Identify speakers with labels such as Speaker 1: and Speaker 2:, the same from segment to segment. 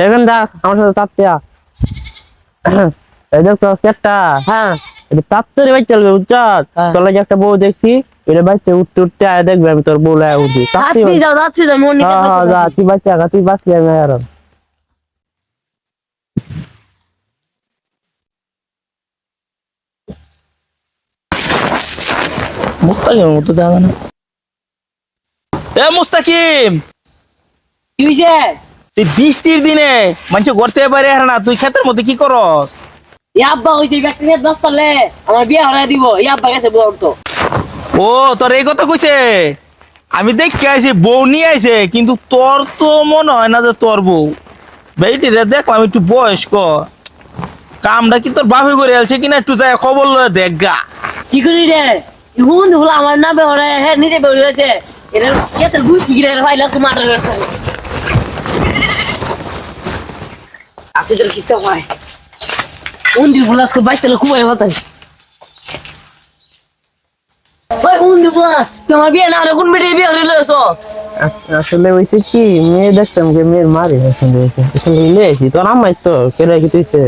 Speaker 1: এখন দেখ আমার সাথে তাপ্তিয়া এই দেখ তো একটা
Speaker 2: হ্যাঁ।
Speaker 1: এটা তাপ্তরে চলবে উচ্চার
Speaker 2: হ্যাঁ।
Speaker 1: তোর লাগে একটা বউ দেখছি এটা বাচ্চা উঠতে উঠতে আয় দেখবে আমি তোর বউ লাগে উঠি তাপ্তি
Speaker 2: যাও যাচ্ছি তো মন
Speaker 1: হ্যাঁ হ্যাঁ যা তুই বাচ্চা তুই বাঁচলি আমি আর মুস্তাকিমের মতো যাবে না।
Speaker 3: এ মুস্তাকিম!
Speaker 2: কি হইছে?
Speaker 3: তুই বৃষ্টির দিনে মানুষ করতে পারে না তুই ক্ষেতের মধ্যে কি করস?
Speaker 2: এই আব্বা হইছে ব্যক্তি নিয়ে দশ তালে আমার বিয়ে হরাই দিব এই আব্বা গেছে বলতো।
Speaker 3: ও তোর এই কথা কইছে? আমি দেখতে আইছি বউ নিয়ে আইছে কিন্তু তোর তো মনে হয় না যে তোর বউ। বেটিরে দেখলাম একটু বয়স্ক। কামটা কি তোর বাপে করে আলছে কিনা একটু যায় খবর লয়ে দেখ গা।
Speaker 2: কি করি রে? হুন হলো আমার না বেহরে হ্যাঁ নিজে বেহরে হয়েছে। এটা কেতে বুঝছি রে ভাইলা তুমি তোর কিস্তা হয়? উন্দির ফুল আজকে বাইশ তালে খুব হতো ভাই উন্দির ফুল তোমার বিয়ে না হলে কোন বেটে বিয়ে হলে
Speaker 1: আসলে হয়েছে কি মেয়ে দেখতাম যে মেয়ের মারি পছন্দ হয়েছে পছন্দ হইলে এসি তোর আমাই তো কেটে কি তুইছে?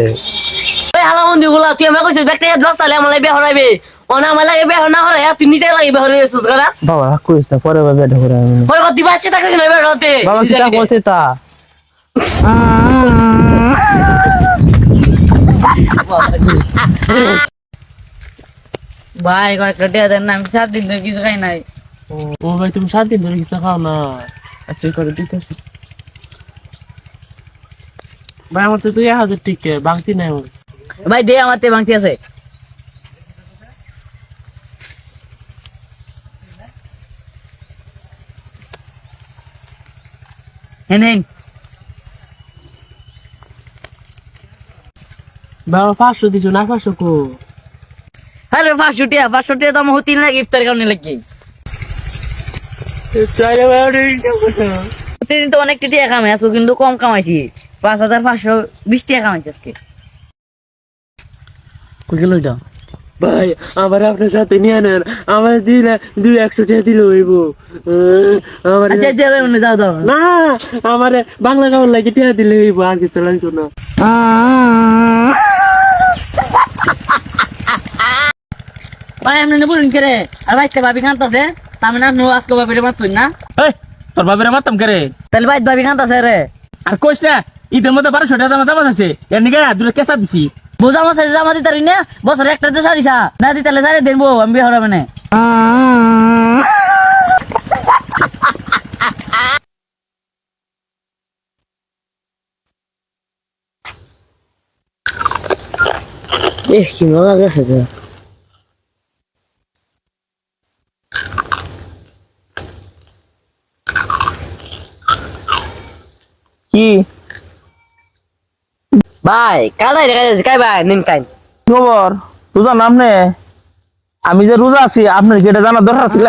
Speaker 2: ভাই হালা উন্দির তুই আমার কইছিস ব্যক্তি নিয়ে দশ তালে আমার বিয়ে হরাইবে। ও না আমার লাগে বিয়ে না হরাই তুই নিজে লাগে বিয়ে হলে এসুস করা
Speaker 1: বাবা রাগ না পরে বাবা বেটা করে আমি
Speaker 2: ওই বাতি বাচ্চা থাকিস না বিয়ে হতে।
Speaker 1: বাবা কি তা তা।
Speaker 4: ভাই কয়েকটা টিয়া দেন না আমি সাত দিন ধরে কিছু খাই নাই।
Speaker 1: ও ভাই তুমি সাত দিন ধরে কিছু খাও না? আচ্ছা করে দিতে ভাই আমার তো তুই হাজার টিকে বাংতি নাই আমার।
Speaker 4: ভাই দে আমার তে ভাঙতি আছে। হেনেন
Speaker 1: বাবা পাঁচশো দিছো না পাঁচশো কো।
Speaker 4: আরে পাঁচশো টিয়া পাঁচশো টিয়া তো আমার হতি না ইফতার কারণে লাগি। প্রতিদিন তো অনেক টিয়া কামাই আজকে কিন্তু কম কামাইছি। পাঁচ হাজার পাঁচশো বিশ টাকা কামাইছি আজকে।
Speaker 1: কই গেল এটা? ভাই আমার আপনার সাথে নিয়ে নেন। আমার দিলে দুই একশো টাকা দিলে হইব। আমার
Speaker 4: আচ্ছা জেলে মনে যাও যাও
Speaker 1: না আমার বাংলা গাওয়ার লাগে টাকা দিলে হইব আর কিছু লাগতো না।
Speaker 4: ভাই আপনি বলুন কে রে আর ভাই ভাবি খান্তাছে তার মানে আপনি আজকে ভাবিরে মাতুন না?
Speaker 3: এই তোর বাপের মারতাম কে রে
Speaker 4: তাহলে ভাই ভাবি খান্তাছে রে।
Speaker 3: আর কইস না ঈদের মধ্যে বারোশো টাকা জামা জামা আছে এর নিগে দুটো কেঁচা দিছি।
Speaker 4: বোঝা মাসে জামা দিতারি না বছর একটা তো সারিসা না দিতালে সারি দেবো আমি বিয়ে হবে না
Speaker 1: এ কি মজা গেছে তো। কি?
Speaker 2: ভাই কাদাই দেখা যাচ্ছে। কাই ভাই নিন কাই
Speaker 3: খবর? রোজা নাম নে। আমি যে রোজা আছি আপনার যেটা জানার দরকার ছিল?